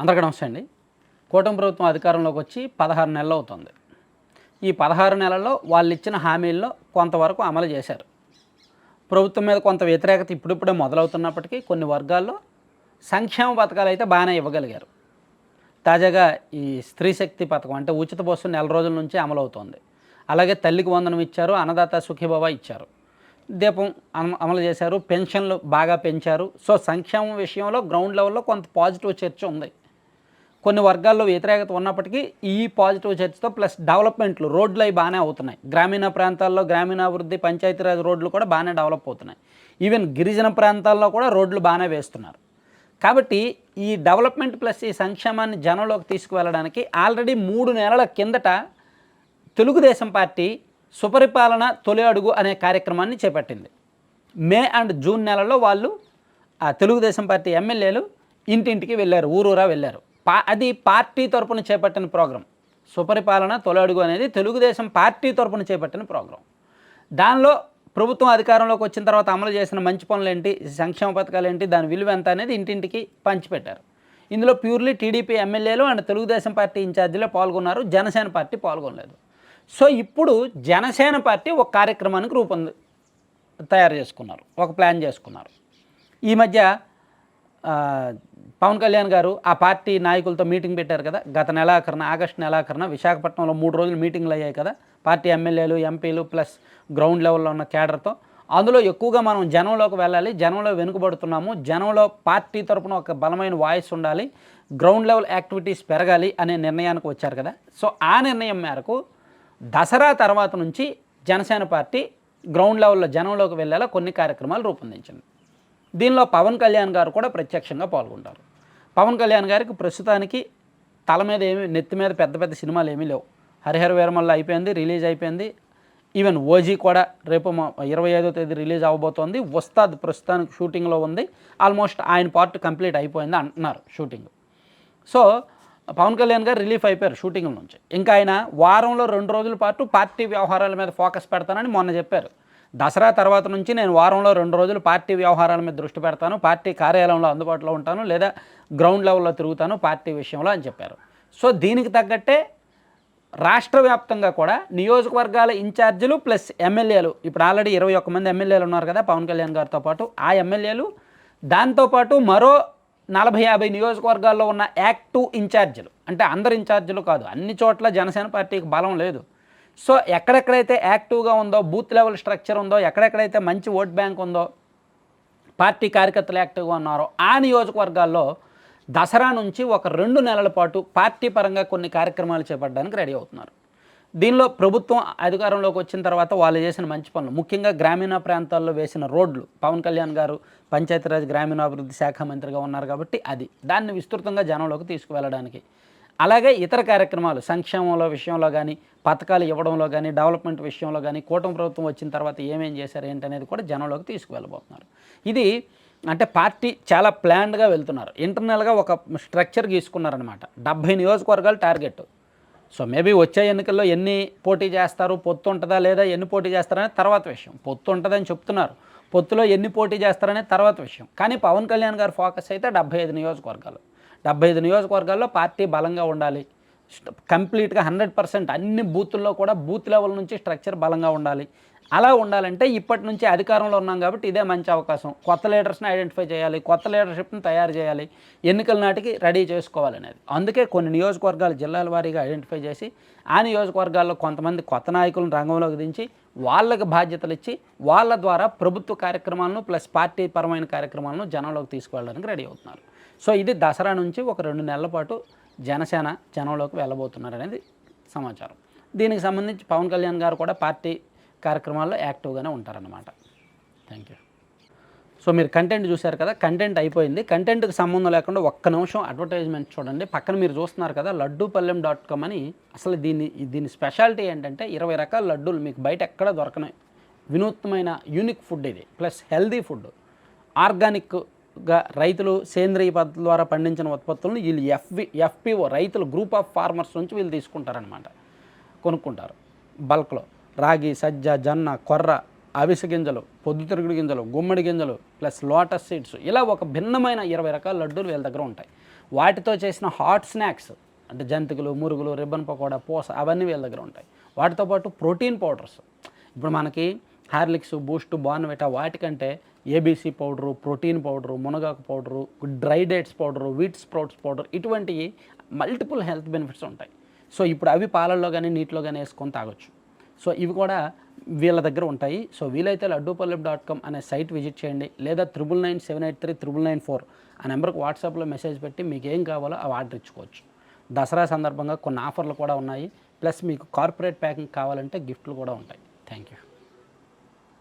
అందరికీ నమస్తే అండి. కూటమి ప్రభుత్వం అధికారంలోకి వచ్చి పదహారు నెలలు అవుతుంది. ఈ పదహారు నెలల్లో వాళ్ళు ఇచ్చిన హామీల్లో కొంతవరకు అమలు చేశారు. ప్రభుత్వం మీద కొంత వ్యతిరేకత ఇప్పుడిప్పుడే మొదలవుతున్నప్పటికీ కొన్ని వర్గాల్లో సంక్షేమ పథకాలు అయితే బాగానే ఇవ్వగలిగారు. తాజాగా ఈ స్త్రీ శక్తి పథకం అంటే ఉచిత బస్సు నెల రోజుల నుంచి అమలవుతోంది అలాగే తల్లికి వందనం ఇచ్చారు అన్నదాత సుఖీభవ ఇచ్చారు. దీపం అమ- అమలు చేశారు పెన్షన్లు బాగా పెంచారు. సో సంక్షేమం విషయంలో గ్రౌండ్ లెవెల్లో కొంత పాజిటివ్ చర్చ ఉంది. కొన్ని వర్గాల్లో వ్యతిరేకత ఉన్నప్పటికీ ఈ పాజిటివ్ చర్చతో ప్లస్ డెవలప్మెంట్లు రోడ్లు అవి బాగానే అవుతున్నాయి. గ్రామీణ ప్రాంతాల్లో గ్రామీణాభివృద్ధి పంచాయతీరాజ్ రోడ్లు కూడా బాగానే డెవలప్ అవుతున్నాయి. ఈవెన్ గిరిజన ప్రాంతాల్లో కూడా రోడ్లు బాగానే వేస్తున్నారు. కాబట్టి ఈ డెవలప్మెంట్ ప్లస్ ఈ సంక్షేమాన్ని జనంలోకి తీసుకువెళ్ళడానికి ఆల్రెడీ మూడు నెలల కిందట తెలుగుదేశం పార్టీ సుపరిపాలన తొలి అడుగు అనే కార్యక్రమాన్ని చేపట్టింది. మే అండ్ జూన్ నెలలో వాళ్ళు ఆ తెలుగుదేశం పార్టీ ఎమ్మెల్యేలు ఇంటింటికి వెళ్ళారు ఊరూరా వెళ్ళారు. పా అది పార్టీ తరపున చేపట్టిన ప్రోగ్రాం. సుపరిపాలన తొలి అడుగు అనేది తెలుగుదేశం పార్టీ తరపున చేపట్టిన ప్రోగ్రాం. దానిలో ప్రభుత్వం అధికారంలోకి వచ్చిన తర్వాత అమలు చేసిన మంచి పనులు ఏంటి సంక్షేమ పథకాలు ఏంటి దాని విలువ ఎంత అనేది ఇంటింటికి పంచిపెట్టారు. ఇందులో purely TDP MLAs and Telugu Desam party ఇన్ఛార్జీలే పాల్గొన్నారు జనసేన పార్టీ పాల్గొనలేదు. సో ఇప్పుడు జనసేన పార్టీ ఒక కార్యక్రమానికి రూపొంది తయారు చేసుకున్నారు ఒక ప్లాన్ చేసుకున్నారు. ఈ మధ్య పవన్ కళ్యాణ్ గారు ఆ పార్టీ నాయకులతో మీటింగ్ పెట్టారు కదా గత నెలాఖరున ఆగస్టు నెలాఖరున విశాఖపట్నంలో మూడు రోజులు మీటింగ్లు అయ్యాయి కదా పార్టీ ఎమ్మెల్యేలు ఎంపీలు ప్లస్ గ్రౌండ్ లెవెల్లో ఉన్న కేడర్తో అందులో ఎక్కువగా మనం జనంలోకి వెళ్ళాలి జనంలో వెనుకబడుతున్నాము జనంలో పార్టీ తరపున ఒక బలమైన వాయిస్ ఉండాలి గ్రౌండ్ లెవెల్ యాక్టివిటీస్ పెరగాలి అనే నిర్ణయానికి వచ్చారు కదా. సో ఆ నిర్ణయం మేరకు దసరా తర్వాత నుంచి జనసేన పార్టీ గ్రౌండ్ లెవెల్లో జనంలోకి వెళ్ళేలా కొన్ని కార్యక్రమాలు రూపొందించింది. దీనిలో పవన్ కళ్యాణ్ గారు కూడా ప్రత్యక్షంగా పాల్గొంటారు. పవన్ కళ్యాణ్ గారికి ప్రస్తుతానికి తల మీద ఏమి నెత్తి మీద పెద్ద పెద్ద సినిమాలు ఏమీ లేవు. హరిహర వీరమల్ల అయిపోయింది రిలీజ్ అయిపోయింది. ఈవెన్ ఓజీ కూడా రేపు ఇరవై ఐదో తేదీ రిలీజ్ అవ్వబోతోంది వస్తాద్ ప్రస్తుతానికి షూటింగ్లో ఉంది. ఆల్మోస్ట్ ఆయన పార్ట్ కంప్లీట్ అయిపోయింది అంటున్నారు షూటింగ్. సో పవన్ కళ్యాణ్ గారు రిలీఫ్ అయిపోయారు షూటింగ్ నుంచి. ఇంకా ఆయన వారంలో రెండు రోజుల పాటు పార్టీ వ్యవహారాల మీద ఫోకస్ పెడతానని మొన్న చెప్పారు. దసరా తర్వాత నుంచి నేను వారంలో రెండు రోజులు పార్టీ వ్యవహారాల మీద దృష్టి పెడతాను పార్టీ కార్యాలయంలో అందుబాటులో ఉంటాను లేదా గ్రౌండ్ లెవెల్లో తిరుగుతాను పార్టీ విషయంలో అని చెప్పారు. సో దీనికి తగ్గట్టే రాష్ట్ర వ్యాప్తంగా కూడా నియోజకవర్గాల ఇన్ఛార్జీలు ప్లస్ ఎమ్మెల్యేలు ఇప్పుడు ఆల్రెడీ ఇరవై ఒక్క మంది ఎమ్మెల్యేలు ఉన్నారు కదా పవన్ కళ్యాణ్ గారితో పాటు ఆ ఎమ్మెల్యేలు దాంతోపాటు మరో నలభై యాభై నియోజకవర్గాల్లో ఉన్న యాక్టివ్ ఇన్ఛార్జీలు అంటే అందరు ఇన్ఛార్జీలు కాదు అన్ని చోట్ల జనసేన పార్టీకి బలం లేదు. సో ఎక్కడెక్కడైతే యాక్టివ్గా ఉందో బూత్ లెవెల్ స్ట్రక్చర్ ఉందో ఎక్కడెక్కడైతే మంచి ఓట్ బ్యాంక్ ఉందో పార్టీ కార్యకర్తలు యాక్టివ్గా ఉన్నారో ఆ నియోజకవర్గాల్లో దసరా నుంచి ఒక రెండు నెలల పాటు పార్టీ పరంగా కొన్ని కార్యక్రమాలు చేపట్టడానికి రెడీ అవుతున్నారు. దీనిలో ప్రభుత్వం అధికారంలోకి వచ్చిన తర్వాత వాళ్ళు చేసిన మంచి పనులు ముఖ్యంగా గ్రామీణ ప్రాంతాల్లో వేసిన రోడ్లు పవన్ కళ్యాణ్ గారు పంచాయతీరాజ్ గ్రామీణాభివృద్ధి శాఖ మంత్రిగా ఉన్నారు కాబట్టి అది. దాన్ని విస్తృతంగా జనంలోకి తీసుకువెళ్ళడానికి. అలాగే ఇతర కార్యక్రమాలు సంక్షేమంలో విషయంలో కానీ పథకాలు ఇవ్వడంలో కానీ డెవలప్మెంట్ విషయంలో కానీ కూటమి ప్రభుత్వం వచ్చిన తర్వాత ఏమేం చేశారు ఏంటనేది కూడా జనంలోకి తీసుకువెళ్ళబోతున్నారు. ఇది అంటే పార్టీ చాలా ప్లాన్డ్గా వెళ్తున్నారు. ఇంటర్నల్గా ఒక స్ట్రక్చర్ గీసుకున్నారనమాట డెబ్భై నియోజకవర్గాలు టార్గెట్. సో మేబీ వచ్చే ఎన్నికల్లో ఎన్ని పోటీ చేస్తారు పొత్తు ఉంటుందా లేదా ఎన్ని పోటీ చేస్తారనే తర్వాత విషయం. పొత్తు ఉంటుందని చెప్తున్నారు. పొత్తులో ఎన్ని పోటీ చేస్తారనే తర్వాత విషయం. కానీ పవన్ కళ్యాణ్ గారి ఫోకస్ అయితే డెబ్బై ఐదు నియోజకవర్గాలు. డెబ్బై ఐదు నియోజకవర్గాల్లో పార్టీ బలంగా ఉండాలి. కంప్లీట్గా హండ్రెడ్ పర్సెంట్ అన్ని బూతుల్లో కూడా బూత్ లెవెల్ నుంచి స్ట్రక్చర్ బలంగా ఉండాలి. అలా ఉండాలంటే ఇప్పటి నుంచి అధికారంలో ఉన్నాం కాబట్టి ఇదే మంచి అవకాశం. కొత్త లీడర్స్ని ఐడెంటిఫై చేయాలి కొత్త లీడర్షిప్ని తయారు చేయాలి ఎన్నికల నాటికి రెడీ చేసుకోవాలనేది. అందుకే కొన్ని నియోజకవర్గాలు జిల్లాల వారీగా ఐడెంటిఫై చేసి ఆ నియోజకవర్గాల్లో కొంతమంది కొత్త నాయకులను రంగంలోకి దించి వాళ్ళకి బాధ్యతలు ఇచ్చి వాళ్ళ ద్వారా ప్రభుత్వ కార్యక్రమాలను ప్లస్ పార్టీ పరమైన కార్యక్రమాలను జనంలోకి తీసుకువెళ్ళడానికి రెడీ అవుతున్నారు. సో ఇది దసరా నుంచి ఒక రెండు నెలల పాటు జనసేన జనంలోకి వెళ్ళబోతున్నారు అనేది సమాచారం. దీనికి సంబంధించి పవన్ కళ్యాణ్ గారు కూడా పార్టీ కార్యక్రమాల్లో యాక్టివ్గానే ఉంటారన్నమాట. థ్యాంక్ యూ సో మీరు కంటెంట్ చూశారు కదా కంటెంట్ అయిపోయింది. కంటెంట్కి సంబంధం లేకుండా ఒక్క నిమిషం అడ్వర్టైజ్మెంట్ చూడండి. పక్కన మీరు చూస్తున్నారు కదా లడ్డూపల్లెం డాట్ కామ్ అని. అసలు దీన్ని దీని స్పెషాలిటీ ఏంటంటే ఇరవై రకాల లడ్డూలు మీకు బయట ఎక్కడ దొరకనాయి వినూత్నమైన యూనిక్ ఫుడ్ ఇది. Plus healthy food. ఆర్గానిక్ గా రైతులు సేంద్రియ పద్ధతి ద్వారా పండించిన ఉత్పత్తులను వీళ్ళు ఎఫ్వి ఎఫ్పిఓ రైతులు గ్రూప్ ఆఫ్ ఫార్మర్స్ నుంచి వీళ్ళు తీసుకుంటారనమాట కొనుక్కుంటారు. బల్క్లో రాగి సజ్జ జొన్న కొర్ర అవిసె గింజలు పొద్దుతిరుగుడు గింజలు గుమ్మడి గింజలు ప్లస్ లోటస్ సీడ్స్ ఇలా ఒక భిన్నమైన ఇరవై రకాల లడ్డూలు వీళ్ళ దగ్గర ఉంటాయి. వాటితో చేసిన హాట్ స్నాక్స్ అంటే జంతికలు మురుగులు రిబ్బన్ పకోడా పూస అవన్నీ వీళ్ళ దగ్గర ఉంటాయి. వాటితో పాటు ప్రోటీన్ పౌడర్స్ ఇప్పుడు మనకి హార్లిక్స్ బూస్ట్ బార్న్విటా వాటికంటే ఏబీసీ పౌడరు ప్రోటీన్ పౌడరు మునగాకు powder dry dates powder wheat sprouts powder ఇటువంటివి మల్టిపుల్ హెల్త్ బెనిఫిట్స్ ఉంటాయి. సో ఇప్పుడు అవి పాలల్లో కానీ నీటిలో కానీ వేసుకొని తాగొచ్చు. సో ఇవి కూడా వీళ్ళ దగ్గర ఉంటాయి. సో వీలైతే లడ్డూపల్లెం డాట్ కామ్ అనే సైట్ విజిట్ చేయండి. లేదా triple nine seven eight three triple nine four ఆ నెంబర్కి వాట్సాప్లో మెసేజ్ పెట్టి మీకు ఏం కావాలో అవి ఆర్డర్ ఇచ్చుకోవచ్చు. దసరా సందర్భంగా కొన్ని ఆఫర్లు కూడా ఉన్నాయి. ప్లస్ మీకు కార్పొరేట్ ప్యాకింగ్ కావాలంటే గిఫ్ట్లు కూడా ఉంటాయి. Thank you